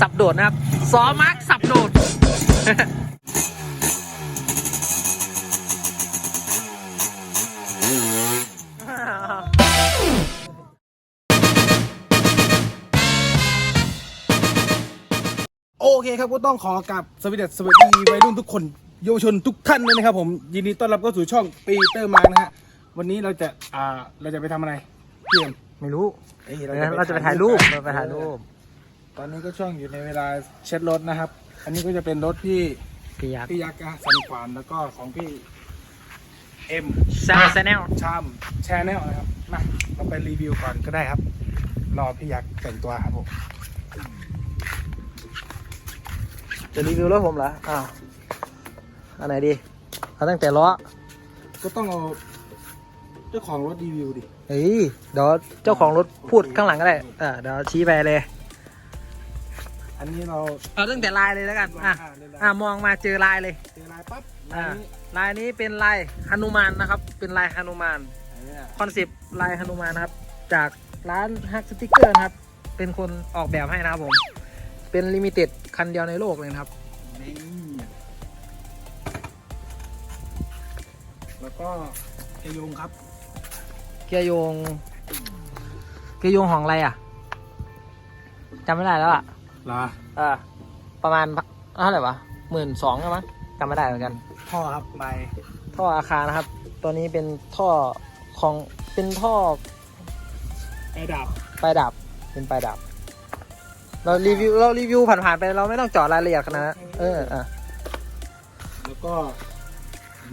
สับโดดนะครับซอมาร์กสับโดดโอเคครับก็ต้องขอกับสวัสดีสวัสดีวัยรุ่นทุกคนเยาวชนทุกท่านเลยนะครับผมยินดีต้อนรับเข้าสู่ช่องปีเตอร์มาร์นะฮะวันนี้เราจะอ่าเราจะไปทำอะไรพี่เอ็มไม่รู้ เอ้ยเราจะไปถ่ายรูป เราไปถ่ายรูปต อนนี้ก็ช่วงอยู่ในเวลาเช็ดรถนะครับ อันนี้ก็จะเป็นรถที่พี่ยักษ์พี่ยักษ์นะสันขวานแล้วก็ของพี่เอ็มแซมแซนแนลชามแชนแนลนะครับมาเราไปรีวิวก่อนก็ได้ครับ รอพี่ยักษ์แต่งตัวครับผมจะรีวิวรถผมเหรออ้าวอันไหนดีเอาตั้งแต่ล้อก็ต้องเอาเจ้าของรถรีวิวดิเฮ้ยเดี๋ยวเจ้าของรถพูดข้างหลังก็ได้เออเดี๋ยวชี้ไปเลย อันนี้เราเอาตั้งแต่ลายเลยแล้วกันอะอะมองมาเจอลายเลยเจอลายปั๊บอ่าลายนี้ลายนี้เป็นลายฮนุมานนะครับ เป็นลายฮนุมานอันเนี้ยคอนเซปต์ลายฮนุมานนะครับ จากร้านฮักสติกเกอร์นะครับ เป็นคนออกแบบให้นะครับผม เป็นลิมิเต็ดคันเดียวในโลกเลยนะครับนี่แล้วก็เกยงครับ เกียร์โยง เกียร์โยงของอะไรอะจำไม่ได้แล้วอะ ลาเออประมาณเท่าไหร่วะหมื่นสองใช่ไหมยจำไม่ได้เหมือนกัน ท่อครับใบท่ออาคารนะครับ ตัวนี้เป็นท่อของเป็นท่อไอ้ดับปลายดับเป็นปลายดับ เรารีวิวเรารีวิวผ่านๆไปเราไม่ต้องเจาะรายละเอียดขนาดนั้นเอออะแล้วก็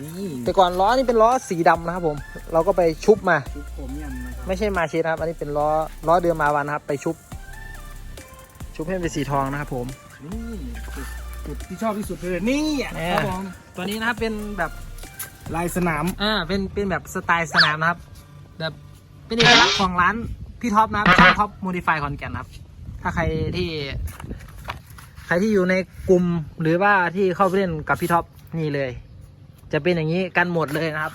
นี่แต่ก่อนล้อนี่เป็นล้อสีดำนะครับผม เราก็ไปชุบมา ชุดผมยันนะครับไม่ใช่มาเชสนะครับ อันนี้เป็นล้อล้อเดิมมาวันนะครับ ไปชุบ ชุบให้เป็นสีทองนะครับผม นี่จุดจุดที่ชอบที่สุดเลยนี่อะเนี่ยครับผมตัวนี้นะครับเป็นแบบลายสนาม อ่าเป็นเป็นแบบสไตล์สนามนะครับ แบบเป็นเอกลักษณ์ของร้านพี่ท็อปนะครับช่างท็อปโมดิฟายขอนแก่นครับ ถ้าใครที่ ใครที่อยู่ในกลุ่มหรือว่าที่เข้าไปเล่นกับพี่ท็อปนี่เลย จะเป็นอย่างนี้กันหมดเลยนะครับ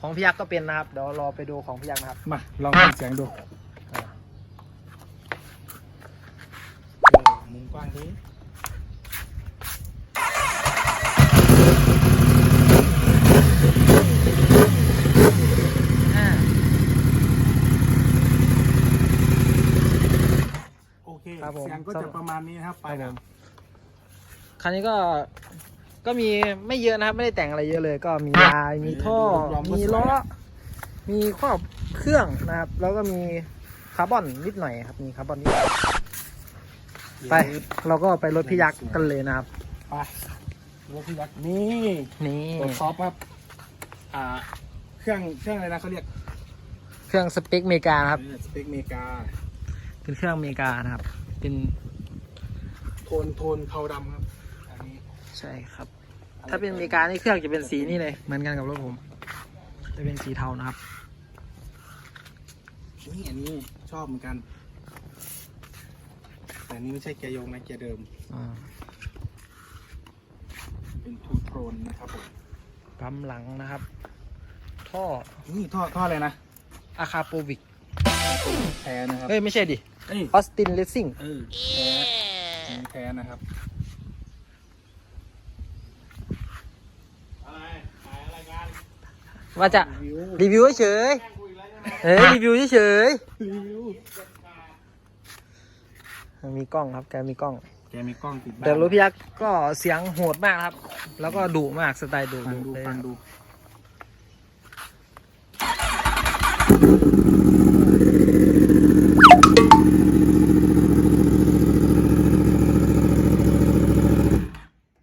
ของพี่ยักษ์ก็เป็นนะครับเดี๋ยวรอไปดูของพี่ยักษ์นะครับ มาลองฟังเสียงดู อ่า เออมุม กว้างดีอ่าโอเคครับผมเสียงก็จะประมาณนี้นะครับไปครับนะผมคันนี้ก็ก็มีไม่เยอะนะครับ ไม่ได้แต่งอะไรเยอะเลย ก็มีลายมีท่อ มีล้อ มีครอบเครื่องนะครับ แล้วก็มีคาร์บอนนิดหน่อยครับ มีคาร์บอนนิดหน่อย ไป เราก็ไปรถพี่ยักษ์กันเลยนะครับ ไปรถพี่ยักษ์นี่นี่ตัวท็อปครับ อ่า เครื่องเครื่องอะไรนะเขาเรียก เครื่องสเปคเมกานะครับเออสเปคเมกาเป็นเครื่องเมกานะครับ เป็นโทนโทนเทาดำครับอันนี้ใช่ครับ ถ้าเป็นเมกานี่เครื่องจะเป็นสีนี่เลย เหมือนกันกับรถผม จะเป็นสีเทานะครับนี่อันนี้ชอบเหมือนกัน แต่อันนี้ไม่ใช่เกียร์โยงนะเกียร์เดิม อ่าเป็นทูโทนนะครับผม ปั๊มหลังนะครับ ท่อนี่ท่อท่ออะไรนะอาคาโปวิกแท้นะครับเอ้ย ไม่ใช่ดิเอ้ยออสตินเลสซิ่งเออแท้อันนี้แท้นะครับ ว่าจะรีวิวรีวิวเฉยเอ้ยรีวิวเฉยรีวิว มีกล้องครับ แกมีกล้อง แกมีกล้องติดบ้านแต่รถพี่ยักษ์ก็เสียงโหดมากนะครับ แล้วก็ดุมากสไตล์ดุฟังดูเลยฟังดู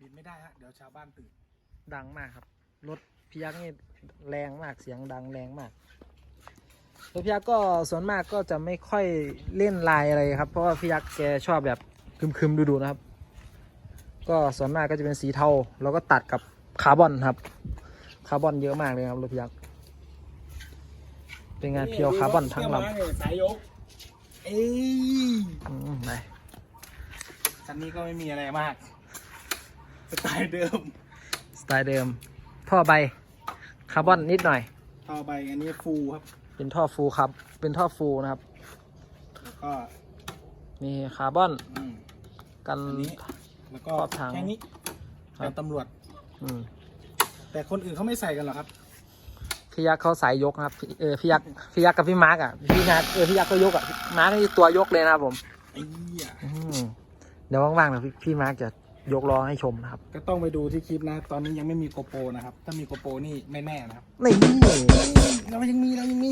บินไม่ได้ฮะ เดี๋ยวชาวบ้านตื่น ดังมากครับ รถพี่ยักษ์นี่แรงมากเสียงดังแรงมาก รถพี่ยักษ์ก็ส่วนมากก็จะไม่ค่อยเล่นลายอะไรครับ เพราะว่าพี่ยักษ์แกชอบแบบคึมๆดูๆนะครับ ก็ส่วนมากก็จะเป็นสีเทาแล้วก็ตัดกับคาร์บอนครับ คาร์บอนเยอะมากเลยครับรถพี่ยักษ์เป็นงานเพียวคาร์บอนทั้งลำสายยกเอ้ยอืมไปคันนี้ก็ไม่มีอะไรมาก สไตล์เดิม สไตล์เดิม ท่อใบ คาร์บอนนิดหน่อย ท่อใบอันนี้ฟูลครับ เป็นท่อฟูครับ เป็นท่อฟูนะครับ แล้วก็มีคาร์บอนอืมกันอันนี้แล้วก็ครอบถังแค่นี้ครับกันตำรวจ อืมแต่คนอื่นเขาไม่ใส่กันหรอกครับ พี่ยักษ์เขาสายยกนะครับพี่เออพี่ยักษ์พี่ยักษ์กับพี่มาร์กอะพี่มาร์กเออพี่ยักษ์ก็ยกอะมาร์กนี่ตัวยกเลยนะครับผมไอ้เหี้ยอืมเดี๋ยวว่างๆเดี๋ยวพี่พี่มาร์กจะ ยกล้อให้ชมนะครับ ก็ต้องไปดูที่คลิปนะ ตอนนี้ยังไม่มีโกโปรนะครับ ถ้ามีโกโปรนี่ไม่แน่นะครับนี่เรายังมีเรายังมี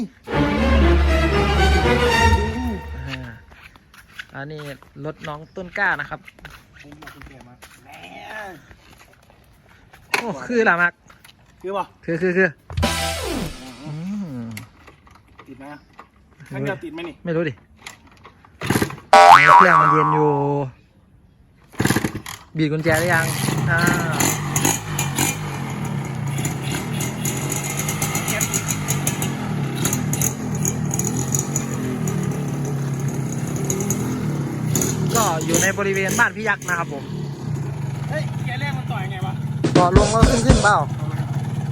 อ่าอันนี้รถน้องต้นกล้านะครับผมเอากุญแจมาแน่โอ้คือละมักคือป่ะคือคือคืออืมติดไหมอะข้างเดียวติดไหมนี่ไม่รู้ดิเครื่องมันเย็นอยู่ บีบกุญแจได้ยังอ่าก็อยู่ในบริเวณบ้านพี่ยักษ์นะครับผมเฮ้ยแกแรกมันต่อยไงวะต่อลงแล้วขึ้นขึ้นเปล่า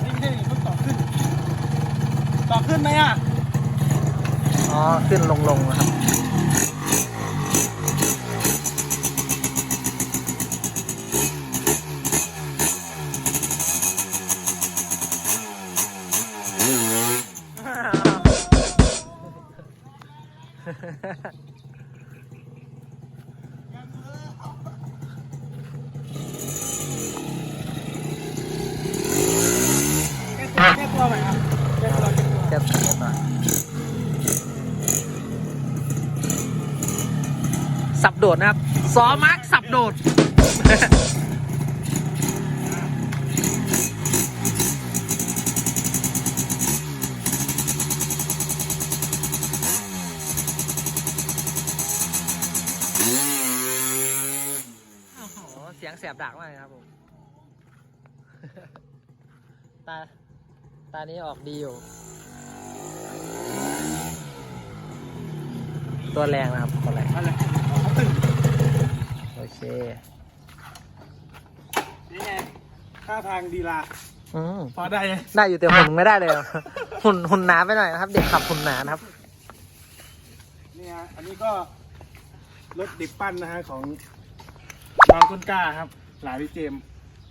ไม่ใช่มันต่อขึ้น ต่อขึ้นไหมอะ อ๋อ ขึ้นลงลงนะครับ สับหน่อยสับโดดนะครับซอมาร์กสับโดด เสียงแสบดักมากเลยครับผม ตา ตานี้ออกดีอยู่ ตัวแรงนะครับตัวแรงอะไรเอาตึงโอเค นี่ไงท่าทางดีลาอืมพอได้ไหมได้อยู่แต่หุ่นไม่ได้เลยอะ หุ่นหุ่นหนาไปหน่อยนะครับ เด็กขับหุ่นหนานะครับ นี่ฮะอันนี้ก็รถเด็กปั้นนะฮะของน้องต้นกล้าครับ หลานพี่เจมส์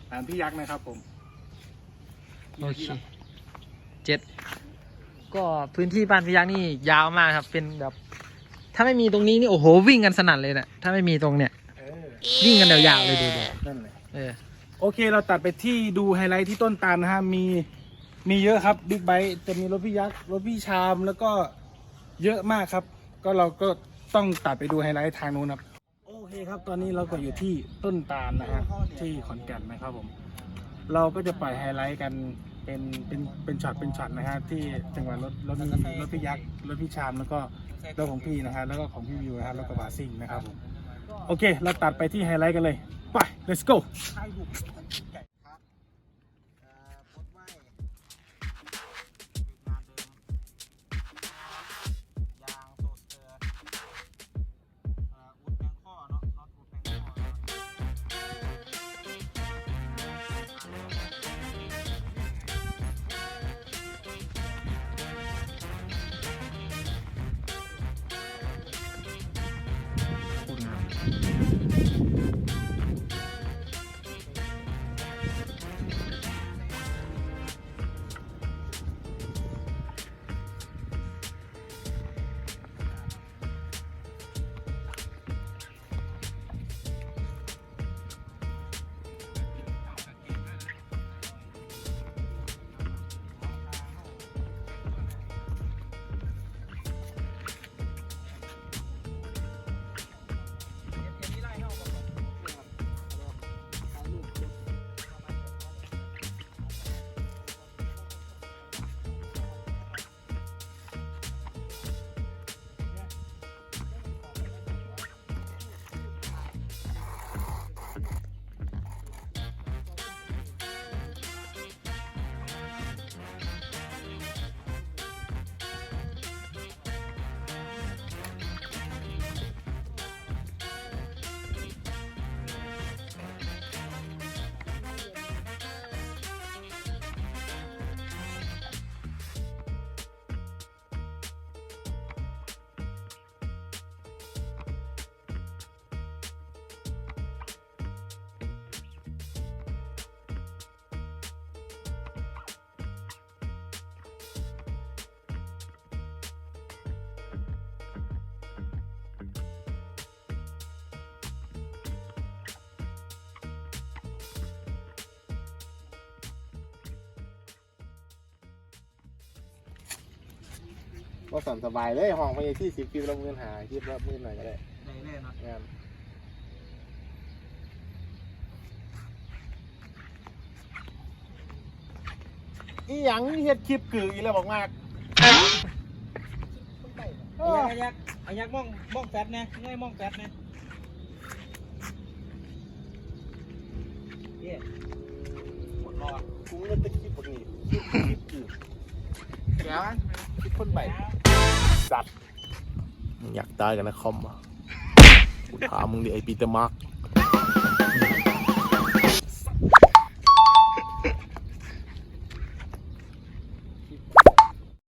หลานพี่ยักษ์นะครับผม โอเค เจ็ดก็พื้นที่บ้านพี่ยักษ์นี่ยาวมากครับ เป็นแบบ ถ้าไม่มีตรงนี้นี่โอ้โหวิ่งกันสนั่นเลยนะถ้าไม่มีตรงเนี้ยเออวิ่งกันยาวๆเลยดูดูนั่นแหละเออโอเคเราตัดไปที่ดูไฮไลท์ที่ต้นตาลนะฮะมีมีเยอะครับบิ๊กไบค์จะมีรถพี่ยักษ์รถพี่ชามแล้วก็เยอะมากครับ ก็เราก็ต้องตัดไปดูไฮไลท์ทางนู้นครับโอเคครับ ตอนนี้เราก็อยู่ที่ต้นตาลนะฮะที่ขอนแก่นนะครับผม เราก็จะปล่อยไฮไลท์กัน เป็นเป็นเป็นช็อตเป็นช็อตนะฮะที่จังหวัดรถรถมีรถพี่ยักษ์รถพี่ชามแล้วก็รถของพี่นะฮะแล้วก็ของพี่วิวนะฮะแล้วก็บาซิ่งนะครับผมโอเค เราตัดไปที่ไฮไลท์กันเลยไป let's go ว่าสั่นสบายเลยห้องพยาที่สิบคลิปละหมื่นหาคลิปละหมื่นหน่อยก็ได้ในเล่นเนาะงานอีหยังเฮ็ดคลิปกึ่งอีแล้วบอกมากไอ้ยักษ์ไอ้ยักษ์มองมองแฟดนะง่ายมองแฟดนะเย่หมดรอกูเงินตะคลิปบอกนี่คลิปคลิปกึ่งเดี๋ยวคลิปคนใหม่ัตว์อยากตายกันนะคอมอะถามมึงดิไอปีเตอร์มาร์ก